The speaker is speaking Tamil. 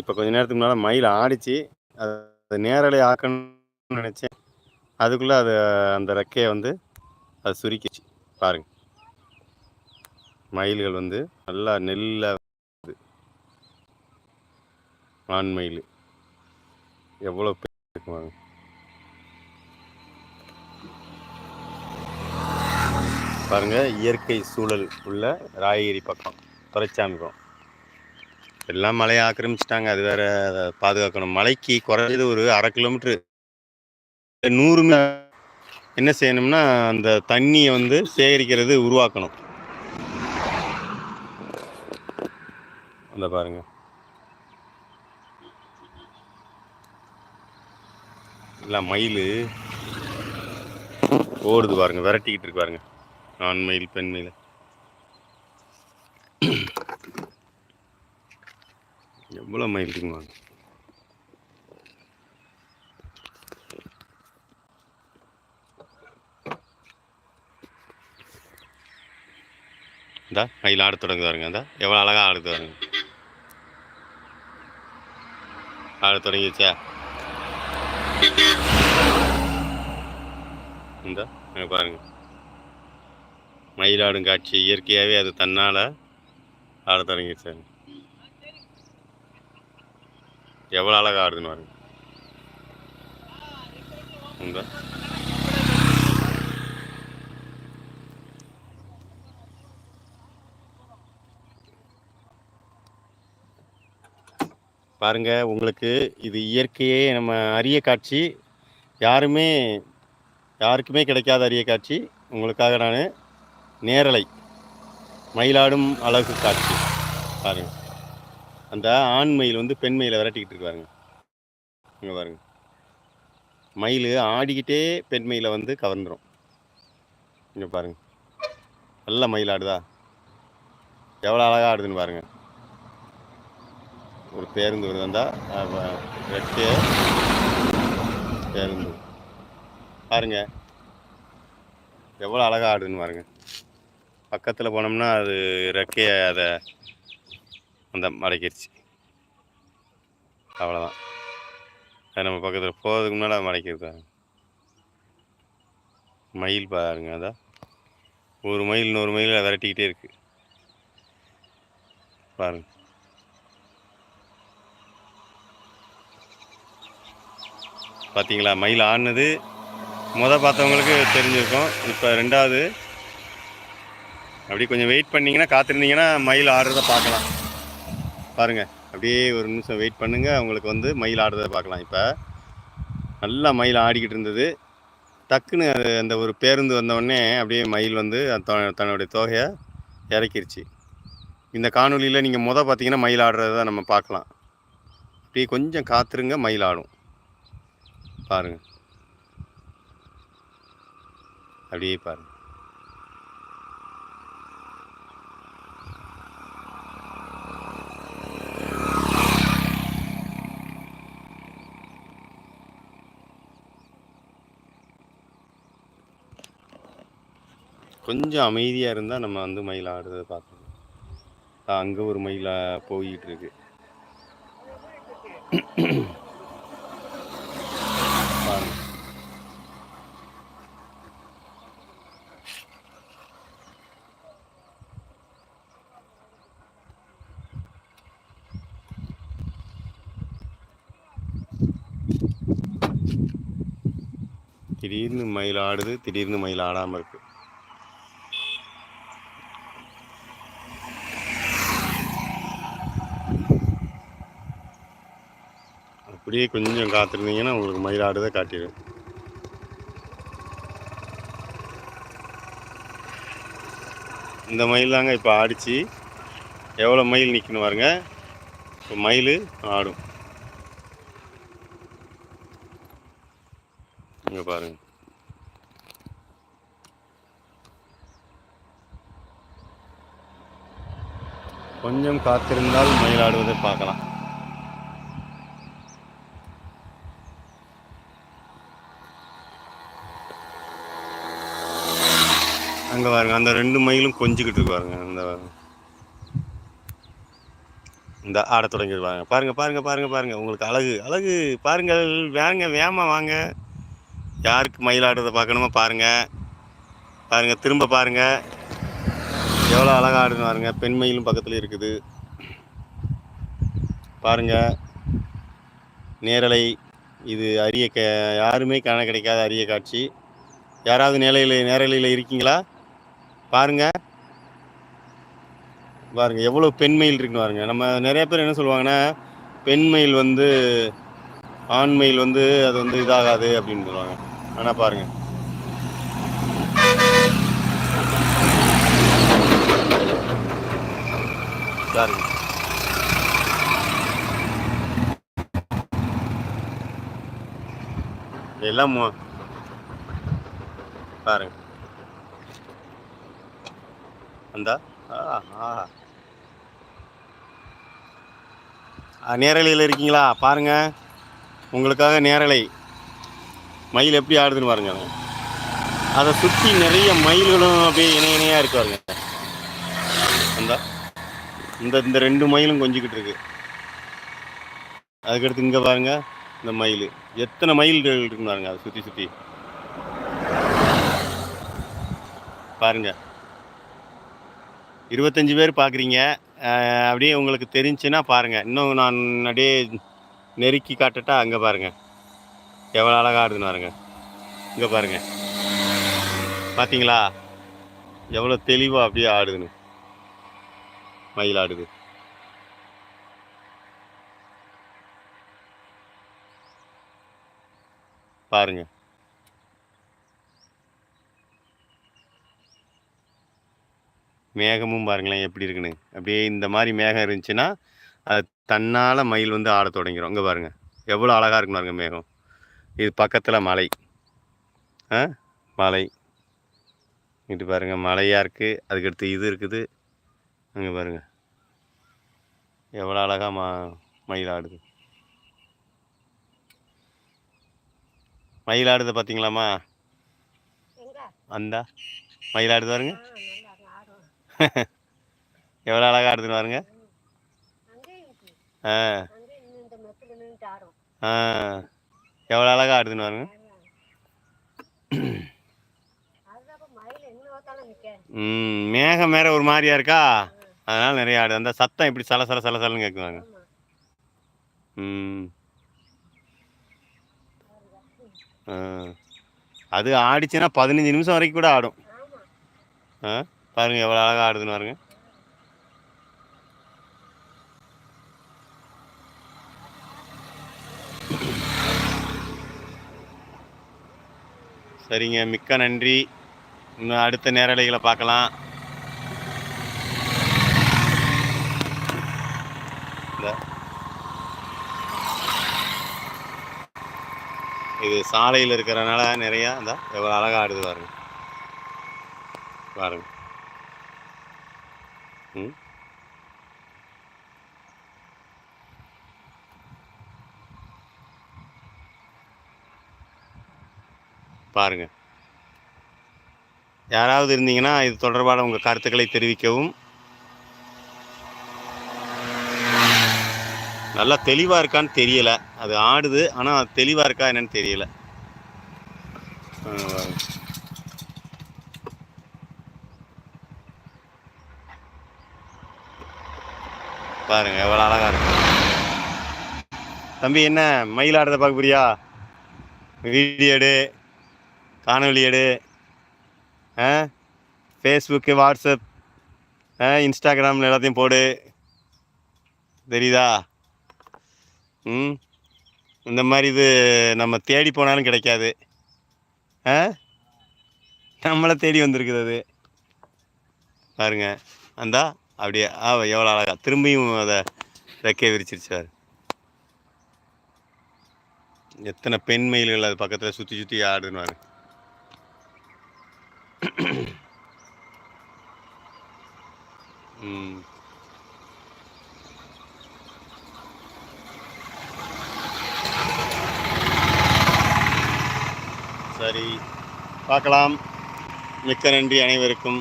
இப்போ கொஞ்ச நேரத்துக்கு முன்னால் மயில் ஆடிச்சு. அது நேரலை ஆக்கணும்னு நினச்சேன். அதுக்குள்ளே அது அந்த ரெக்கையை வந்து அது சுருக்கிச்சு. பாருங்கள் மயில்கள் வந்து நல்லா நெல்ல ஆண் மயில். எவ்வளோ இருக்குவாங்க பாருங்கள் இயற்கை சூழல் உள்ள ராயகிரி பக்கம் துறைச்சாமி பக்கம் எல்லாம் மலையை ஆக்கிரமிச்சிட்டாங்க. அது வேற அதை பாதுகாக்கணும். மலைக்கு குறைஞ்சது ஒரு அரை கிலோமீட்ரு நூறு என்ன செய்யணும்னா அந்த தண்ணியை வந்து சேகரிக்கிறது உருவாக்கணும். அந்த பாருங்க. எல்லாம் மயில் ஓடுது பாருங்க. விரட்டிக்கிட்டு இருக்கு பாருங்க. ஆண் மயில் பெண் மயில். எவ்வளோ மயில் வாங்க? இந்தா மயில் ஆட தொடங்குது பாருங்க இந்தா. எவ்வளோ அழகாக ஆடுது வருங்க ஆட தொடங்கிச்சா இந்த பாருங்க. மயிலாடும் காட்சி இயற்கையாகவே அது தன்னால் ஆட தொடங்கிடுச்சு எவ்வளோ அழகா ஆடுதுன்னு பாருங்க. இந்த பாருங்க உங்களுக்கு இது இயற்கையே நம்ம அரிய காட்சி. யாருமே யாருக்குமே கிடைக்காத அரிய காட்சி. உங்களுக்காக நான் நேரலை. மயிலாடும் அழகு காட்சி. பாருங்கள் அந்த ஆண் மயில் வந்து பெண் மயிலை விரட்டிக்கிட்டு இருக்கு பாருங்க. இங்கே பாருங்க. மயில் ஆடிக்கிட்டே பெண் மயிலை வந்து கவர்ந்துரும். இங்கே பாருங்க. நல்ல மயில் ஆடுதா? எவ்வளோ அழகாக ஆடுதுன்னு பாருங்க. ஒரு பேருந்து வருது ரெட்டே பேருந்து. பாருங்க. எவ்வளோ அழகாக ஆடுதுன்னு பாருங்க. பக்கத்தில் போனோம்னா அது ரெக்கையை அதை அந்த மடக்கிடுச்சு அவ்வளோதான் அது நம்ம பக்கத்தில் போகிறதுக்கு முன்னால் அது மயில் பாருங்க அதான் ஒரு மயில் இன்னொரு மயில் விரட்டிக்கிட்டே இருக்கு. பாருங்க. பார்த்தீங்களா மயில் ஆடினது முத பார்த்தவங்களுக்கு தெரிஞ்சிருக்கும். இப்போ ரெண்டாவது அப்படியே கொஞ்சம் வெயிட் பண்ணிங்கன்னா காத்திருந்தீங்கன்னா மயில் ஆடுறத பார்க்கலாம். பாருங்க அப்படியே ஒரு நிமிஷம் வெயிட் பண்ணுங்க. உங்களுக்கு வந்து மயில் ஆடுறதை பார்க்கலாம் இப்போ. நல்லா மயில் ஆடிக்கிட்டு இருந்தது. டக்குன்னு அது அந்த ஒரு பேருந்து வந்தவுடனே அப்படியே மயில் வந்து தன்னுடைய தொகையை இறக்கிருச்சு. இந்த காணொலியில் நீங்கள் முத பார்த்தீங்கன்னா மயில் ஆடுறத நம்ம பார்க்கலாம். அப்படியே கொஞ்சம் காத்துருங்க மயில் ஆடும். பாருங்கள் அப்படியே பாருங்கள் கொஞ்சம் அமைதியாக இருந்தால் நம்ம வந்து மயில் ஆடுறதை பார்க்கணும் அங்கே ஒரு மயிலாக போயிட்டு இருக்கு. திடீர்னு மயில் ஆடுது திடீர்னு மயில் ஆடாமல் இருக்கு. அப்படியே கொஞ்சம் காத்திருந்தீங்கன்னா உங்களுக்கு மயில் காட்டிடும். இந்த மயில் தாங்க இப்போ ஆடிச்சு. எவ்வளோ மயில் நிற்கணும் பாருங்க. இப்போ மயில் ஆடும். இங்கே பாருங்க. கொஞ்சம் காத்திருந்தால் மயில் ஆடுவதை பார்க்கலாம். அங்கே பாருங்க அந்த ரெண்டு மயிலும் கொஞ்சிக்கிட்டு இருக்கு பாருங்க அந்த இந்த ஆட தொடங்கிடுவாங்க பாருங்க. பாருங்க பாருங்க பாருங்க உங்களுக்கு அழகு அழகு. பாருங்கள் வேங்க வேமா வாங்க. யாருக்கு மயிலாடுறதை பார்க்கணுமோ பாருங்க. பாருங்க திரும்ப பாருங்க. எவ்வளோ அழகா ஆடுன்னு பாருங்க. பெண் மயிலும் பக்கத்தில் இருக்குது. பாருங்க. நேரலை இது அரிய க யாருமே காண கிடைக்காத அரிய காட்சி. யாராவது நேரையில் நேரலையில் இருக்கீங்களா? பாருங்க. பாருங்க எவ்வளோ பெண்மயில் இருக்குன்னு பாருங்க. நம்ம நிறைய பேர் என்ன சொல்லுவாங்கன்னா பெண்மயில் வந்து ஆண்மயில் வந்து அது வந்து இதாகாது அப்படின்னு சொல்லுவாங்க. ஆனால் பாருங்க. பாருங்க. எல்லாம் பாருங்க. அந்த நேரலையில் இருக்கீங்களா? பாருங்க. உங்களுக்காக நேரலை. மயில் எப்படி ஆடுதுன்னு பாருங்க. அதை சுற்றி நிறைய மயில்களும் அப்படியே இணை இணையாக இருக்கு பாருங்க. அந்த இந்த இந்த ரெண்டு மயிலும் கொஞ்சிக்கிட்டு இருக்கு. அதுக்கடுத்து இங்கே பாருங்க இந்த மயில். எத்தனை மயில்கள் இருக்குன்னு பாருங்க அதை சுற்றி சுற்றி பாருங்க. இருபத்தஞ்சி பேர் பார்க்குறீங்க. அப்படியே உங்களுக்கு தெரிஞ்சுன்னா பாருங்க. இன்னும் நான் அப்படியே நெருக்கி காட்டட்டா அங்கே பாருங்கள் எவ்வளோ அழகாக ஆடுதுன்னு பாருங்க. இங்கே பாருங்க. பார்த்தீங்களா எவ்வளோ தெளிவாக அப்படியே ஆடுதுன்னு. மயில் ஆடுது. பாருங்கள் மேகமும் பாருங்களேன் எப்படி இருக்குன்னு. அப்படியே இந்த மாதிரி மேகம் இருந்துச்சுன்னா அது தன்னால் மயில் வந்து ஆட தொடங்கிடும் இங்கே பாருங்க. எவ்வளோ அழகாக இருக்குன்னு பாருங்க மேகம். இது பக்கத்தில் மலை. ஆ? மலை. இங்கிட்டு பாருங்க மலையாக இருக்குது அதுக்கடுத்து இது இருக்குது. அங்கே பாருங்க. எவ்வளோ அழகாக மா மயில் ஆடுது. மயில் ஆடுதை பார்த்தீங்களாம்மா அந்த. மயில் ஆடுது பாருங்க. எவ்வளோ அழகாக எடுத்துன்னு பாருங்க. ஆ. ஆ. எவ்வளோ அழகாக எடுத்துன்னு பாருங்க. ம் மேகம் வேற ஒரு மாதிரியா இருக்கா? அதனால நிறைய ஆடு. அந்த சத்தம் இப்படி சல சல சல சலன்னு கேட்குவாங்க ம். அது ஆடிச்சுன்னா பதினஞ்சு நிமிஷம் வரைக்கும் கூட ஆடும். ஆ. பாருங்க எவ்வளோ அழகாக ஆடுதுன்னு பாருங்க. சரிங்க மிக்க நன்றி. இன்னும் அடுத்த நேரலைகளை பார்க்கலாம். இந்த இது சாலையில் இருக்கிறனால நிறையா இந்த எவ்வளோ அழகாக ஆடுது பாருங்க. பாருங்கள் ம். பாருங்க. யாராவது இருந்தீங்கன்னா இது தொடர்பான உங்கள் கருத்துக்களை தெரிவிக்கவும். நல்லா தெளிவாக இருக்கான்னு தெரியலை. அது ஆடுது ஆனால் தெளிவாக இருக்கா என்னன்னு தெரியலை. பாருங்கள் பாருங்க. பாருங்க எவ்வளோ அழகா இருக்கு. தம்பி என்ன மயில் ஆடுறத பார்க்க போறியா? வீடியோ எடு காணொலி எடு ஆ? ஃபேஸ்புக்கு வாட்ஸ்அப் ஆ? இன்ஸ்டாகிராமில் எல்லாத்தையும் போடு. தெரியுதா? ம்? இந்த மாதிரி இது நம்ம தேடி போனாலும் கிடைக்காது. ஆ? நம்மளை தேடி வந்திருக்குது அது. பாருங்கள் அந்தா. அப்படியே ஆ எவ்வளோ அழகாக திரும்பியும் அதை ரெக்கையை விரிச்சிருச்சார். எத்தனை பெண் மயில்கள் அது பக்கத்தில் சுற்றி சுற்றி ஆடுனார். ம். சரி பார்க்கலாம். மிக்க நன்றி அனைவருக்கும்.